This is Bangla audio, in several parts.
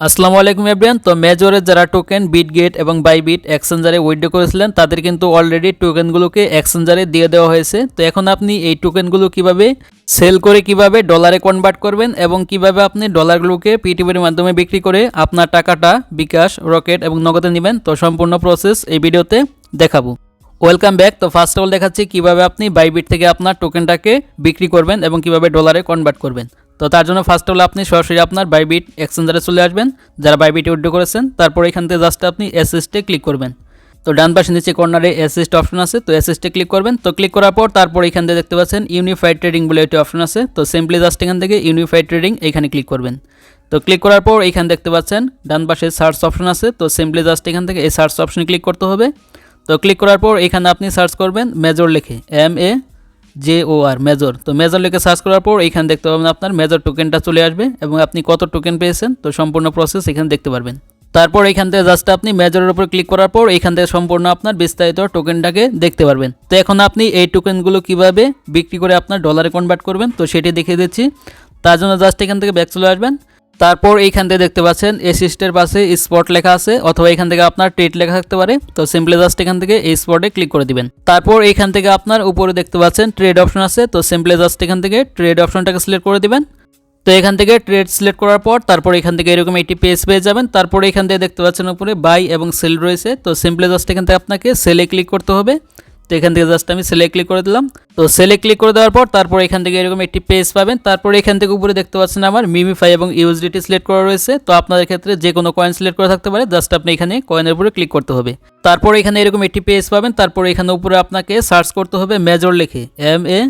আসসালামু আলাইকুম এভরিয়ান তো মেজরের যারা টোকেন বিটগেট এবং বাইবিট এক্সচেঞ্জারে উইথড্র করেছিলেন, তাদের কিন্তু অলরেডি টোকেনগুলোকে এক্সচেঞ্জারে দিয়ে দেওয়া হয়েছে। তো এখন আপনি এই টোকেনগুলো কীভাবে সেল করে কীভাবে ডলারে কনভার্ট করবেন এবং কীভাবে আপনি ডলারগুলোকে পিটিভির মাধ্যমে বিক্রি করে আপনার টাকাটা বিকাশ রকেট এবং নগদে নেবেন, তো সম্পূর্ণ প্রসেস এই ভিডিওতে দেখাবো। ওয়েলকাম ব্যাক তো ফার্স্ট অফ অল দেখাচ্ছি কীভাবে আপনি বাইবিট থেকে আপনার টোকেনটাকে বিক্রি করবেন এবং কীভাবে ডলারে কনভার্ট করবেন। তো তার জন্য ফার্স্ট অল আপনি সরাসরি আপনার বাইবিট এক্সচেঞ্জারে চলে আসবেন। যারা বাইবিটে উইড্রো করেছেন, তারপর এখান থেকে জাস্ট আপনি এসএসটে ক্লিক করবেন। তো ডান পাশে নিচে কর্নারে অ্যাসিস্ট অপশন আছে, তো অ্যাসিস্টে ক্লিক করবেন। তো ক্লিক করার পর তারপর এখান থেকে দেখতে পাচ্ছেন ইউনিফাইড ট্রেডিং বলে একটি অপশন আছে। তো সিম্পলি জাস্ট এখান থেকে ইউনিফাইড ট্রেডিং এখানে ক্লিক করবেন। তো ক্লিক করার পর এখানে দেখতে পাচ্ছেন ডান পাশে সার্চ অপশন আছে, তো সিম্পলি জাস্ট এখান থেকে এই সার্চ অপশনে ক্লিক করতে হবে। তো ক্লিক করার পর এখানে আপনি সার্চ করবেন মেজর লিখে M A J O R major তো মেজর লিখে সার্চ করার পর এখানে দেখতে পাবেন আপনার মেজর টোকেনটা চলে আসবে এবং আপনি কত টোকেন পেয়েছেন, তো সম্পূর্ণ প্রসেস এখানে দেখতে পারবেন। তারপর এখান থেকে জাস্ট আপনি মেজরের উপর ক্লিক করার পর এখান থেকে সম্পূর্ণ আপনার বিস্তারিত টোকেনটাকে দেখতে পারবেন। তো এখন আপনি এই টোকেনগুলো কীভাবে বিক্রি করে আপনার ডলারে কনভার্ট করবেন, তো সেটি দেখিয়ে দিচ্ছি। তার জন্য জাস্ট এখান থেকে ব্যাক চলে আসবেন। তারপর এইখান থেকে দেখতে পাচ্ছেন এসিস্টের পাশে স্পট লেখা আছে, অথবা এখান থেকে আপনার ট্রেড লেখা থাকতে পারে। তো সিম্পলি জাস্ট এখান থেকে এই স্পটে ক্লিক করে দিবেন। তারপর এইখান থেকে আপনার উপরে দেখতে পাচ্ছেন ট্রেড অপশন আছে, তো সিম্পলি জাস্ট এখান থেকে ট্রেড অপশনটাকে সিলেক্ট করে দিবেন। তো এখান থেকে ট্রেড সিলেক্ট করার পর, তারপর এখান থেকে এরকম একটি পেজ পেয়ে যাবেন। তারপরে এখান থেকে দেখতে পাচ্ছেন উপরে বাই এবং সেল রয়েছে। তো সিম্পলি জাস্ট এখান থেকে আপনাকে সেলে ক্লিক করতে হবে। তো এখান থেকে জাস্ট আমি সেলে ক্লিক করে দিলাম। তো সেলে ক্লিক করে দেওয়ার পর তারপর এখান থেকে এরকম একটি পেজ পাবেন। তারপর এখান থেকে উপরে দেখতে পাচ্ছেন আমার মিমিফাই এবং ইউএসডিটি সিলেক্ট করা রয়েছে। তো আপনাদের ক্ষেত্রে যে কোনো কয়েন সিলেক্ট করা থাকতে পারে। জাস্ট আপনি এখানে কয়েনের উপরে ক্লিক করতে হবে। তারপর এখানে এরকম একটি পেজ পাবেন। তারপর এখানে উপরে আপনাকে সার্চ করতে হবে মেজর লিখে। M A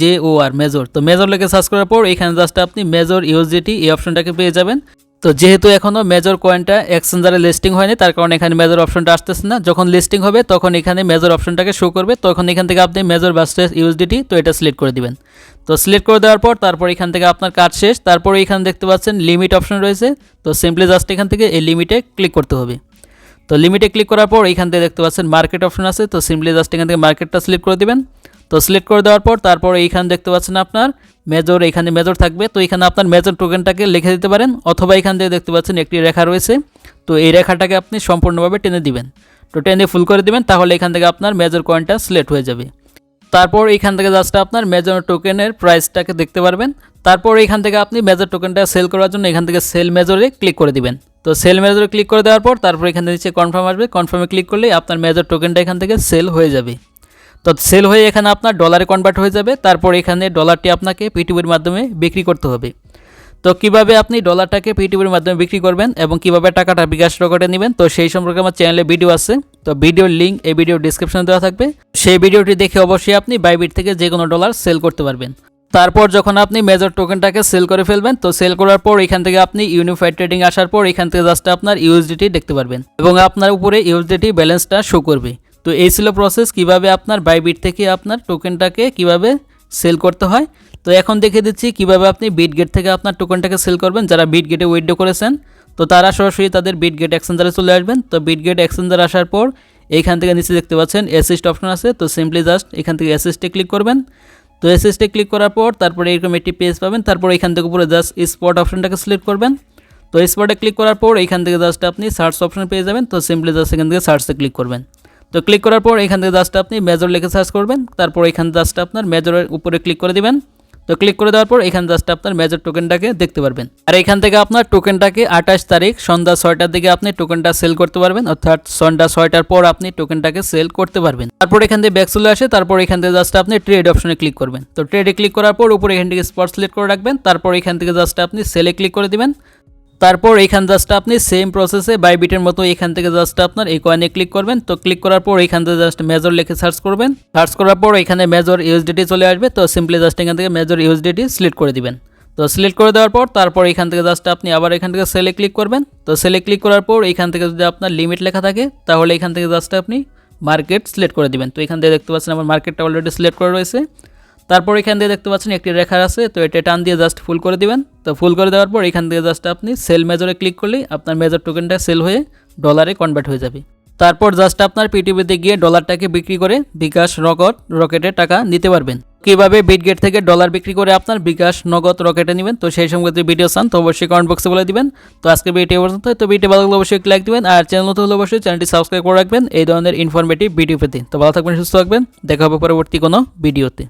J O R major তো মেজর লিখে সার্চ করার পর এখানে জাস্ট আপনি মেজর ইউএসডিটি এই অপশনটাকে পেয়ে যাবেন। তো যেহেতু এখনও মেজর কয়েনটা এক্সচেঞ্জারে লিস্টিং হয়নি, তার কারণে এখানে মেজর অপশনটা আসতেছে না। যখন লিস্টিং হবে, তখন এখানে মেজর অপশনটাকে শো করবে। তখন এখান থেকে আপনি মেজর বাস্টার ইউএসডিটি তো এটা সিলেক্ট করে দিবেন। তো সিলেক্ট করে দেওয়ার পর, তারপর এখান থেকে আপনার কাজ শেষ। তারপর এখানে দেখতে পাচ্ছেন লিমিট অপশন রয়েছে। তো সিম্পলি জাস্ট এখান থেকে এই লিমিটে ক্লিক করতে হবে। তো লিমিটে ক্লিক করার পর, এখান থেকে দেখতে পাচ্ছেন মার্কেট অপশন আছে। তো সিম্পলি জাস্ট এখান থেকে মার্কেটটা সিলেক্ট করে দিবেন। তো সিলেক্ট করে দেওয়ার পর তারপর এইখানে দেখতে পাচ্ছেন আপনার মেজর এখানে মেজর থাকবে। তো এখানে আপনার মেজর টোকেনটাকে লিখে দিতে পারেন অথবা এখান থেকে দেখতে পাচ্ছেন একটি রেখা রয়েছে। তো এই রেখাটাকে আপনি সম্পূর্ণভাবে টেনে দিবেন। তো টেনে ফুল করে দিবেন, তাহলে এখান থেকে আপনার মেজর কয়েনটা সিলেক্ট হয়ে যাবে। তারপর এখান থেকে জাস্ট আপনার মেজর টোকেনের প্রাইসটাকে দেখতে পারবেন। তারপর এখান থেকে আপনি মেজর টোকেনটা সেল করার জন্য এখান থেকে সেল মেজরে ক্লিক করে দিবেন। তো সেল মেজরে ক্লিক করে দেওয়ার পর তারপর এখান থেকে নিচে কনফার্ম আসবে। কনফার্মে ক্লিক করলে আপনার মেজর টোকেনটা এখান থেকে সেল হয়ে যাবে। তো সেল হয়ে এখানে আপনার ডলারে কনভার্ট হয়ে যাবে, তারপর এখানে ডলারটি আপনাকে পিটিভির মাধ্যমে বিক্রি করতে হবে। তো কীভাবে আপনি ডলারটাকে পিটিভির মাধ্যমে বিক্রি করবেন এবং কীভাবে টাকাটা বিকাশ রকেটে নেবেন, তো সেই সম্পর্কে আমার চ্যানেলে ভিডিও আছে। তো ভিডিওর লিঙ্ক এই ভিডিও ডিসক্রিপশনে দেওয়া থাকবে। সেই ভিডিওটি দেখে অবশ্যই আপনি বাইবিট থেকে যে কোনো ডলার সেল করতে পারবেন। তারপর যখন আপনি মেজর টোকেনটাকে সেল করে ফেলবেন, তো সেল করার পর এখান থেকে আপনি ইউনিফাইড ট্রেডিং আসার পর এখান থেকে জাস্ট আপনার ইউএসডিটি দেখতে পারবেন এবং আপনার উপরে ইউএসডিটি ব্যালেন্সটা শো করবে। তো এই ছিল প্রসেস কীভাবে আপনার বাইবিট থেকে আপনার টোকেনটাকে কীভাবে সেল করতে হয়। তো এখন দেখে দিচ্ছি কীভাবে আপনি বিট গেট থেকে আপনার টোকেনটাকে সেল করবেন, যারা বিট গেটে উইথড্র করেছেন। তো তারা সরাসরি তাদের বিট গেট এক্সচেঞ্জারে চলে আসবেন। তো বিট গেট এক্সচেঞ্জার আসার পর এইখান থেকে নিচে দেখতে পাচ্ছেন অ্যাসিস্ট অপশন আছে। তো সিম্পলি জাস্ট এখান থেকে অ্যাসিস্টে ক্লিক করবেন। তো অ্যাসিস্টে ক্লিক করার পর তারপরে এরকম একটি পেজ পাবেন। তারপর এখান থেকে উপরে জাস্ট স্পট অপশনটাকে সিলেক্ট করবেন। তো স্পটে ক্লিক করার পর এখান থেকে জাস্ট আপনি সার্চ অপশন পেয়ে যাবেন। তো সিম্পলি জাস্ট এখান থেকে সার্চে ক্লিক করবেন। তো ক্লিক করার পর এখান থেকে জাস্ট আপনি মেজর লিখে সার্চ করবেন, তারপর এখান জাস্ট আপনার মেজরের উপরে ক্লিক করে দিবেন। তো ক্লিক করে দেওয়ার পর এখান জাস্ট আপনার মেজর টোকেনটাকে দেখতে পারবেন। আর এখান থেকে আপনার টোকেনটাকে আঠাশ তারিখ সন্ধ্যা ছয়টার দিকে আপনি টোকেনটা সেল করতে পারবেন, অর্থাৎ সন্ধ্যা ছয়টার পর আপনি টোকেনটাকে সেল করতে পারবেন। তারপর এখান থেকে ব্যাক চলে আসে, তারপর এখান থেকে জাস্ট আপনি ট্রেড অপশনে ক্লিক করবেন। তো ট্রেডে ক্লিক করার পর উপরে এখান থেকে স্পট সিলেক্ট করে রাখবেন, তারপর এখান থেকে জাস্ট আপনি সেলে ক্লিক করে দিবেন। তারপর এখান জাস্ট আপনি সেম প্রসেসে বাইবিটের মতো এখান থেকে জাস্ট আপনার এই কয়েনে ক্লিক করবেন। তো ক্লিক করার পর এখান থেকে জাস্ট মেজর লিখে সার্চ করবেন। সার্চ করার পর এখানে মেজর ইউএসডিটি চলে আসবে। তো সিম্পলি জাস্ট এখান থেকে মেজর ইউএসডিটি সিলেক্ট করে দিবেন। তো সিলেক্ট করে দেওয়ার পর তারপর এখান থেকে জাস্ট আপনি আবার এখান থেকে সেলে ক্লিক করবেন। তো সেলে ক্লিক করার পর এখান থেকে যদি আপনার লিমিট লেখা থাকে, তাহলে এখান থেকে জাস্ট আপনি মার্কেট সিলেক্ট করে দিবেন। তো এখান থেকে দেখতে পাচ্ছেন আমার মার্কেটটা অলরেডি সিলেক্ট করা রয়েছে। তারপর এখান দিয়ে দেখতে পাচ্ছেন একটি রেখা আছে, তো এটা টান দিয়ে জাস্ট ফুল করে দিবেন। তো ফুল করে দেওয়ার পর এখান দিয়ে জাস্ট আপনি সেল মেজরে ক্লিক করলেই আপনার মেজর টোকেনটা সেল হয়ে ডলারে কনভার্ট হয়ে যাবে। তারপর জাস্ট আপনার পিটিভিতে গিয়ে ডলারটাকে বিক্রি করে বিকাশ রকট রকেটে টাকা নিতে পারবেন। কীভাবে বিটগেট থেকে ডলার বিক্রি করে আপনার বিকাশ নগদ রকেটে নেবেন, তো সেই সঙ্গে ভিডিও চান, তো অবশ্যই কমেন্ট বক্সে বলে দিবেন। তো আজকে ভিডিও পর্যন্ত তো ভিডিও ভালো লাগলে অবশ্যই লাইক দিবেন, আর চ্যানেল নতুন হলে অবশ্যই চ্যানেলটি সাবস্ক্রাইব করে রাখবেন। এই ধরনের ইনফরমেটিভ ভিডিও পেতে। তো ভালো থাকবেন, সুস্থ থাকবেন, দেখা হবে পরবর্তী কোনো ভিডিওতে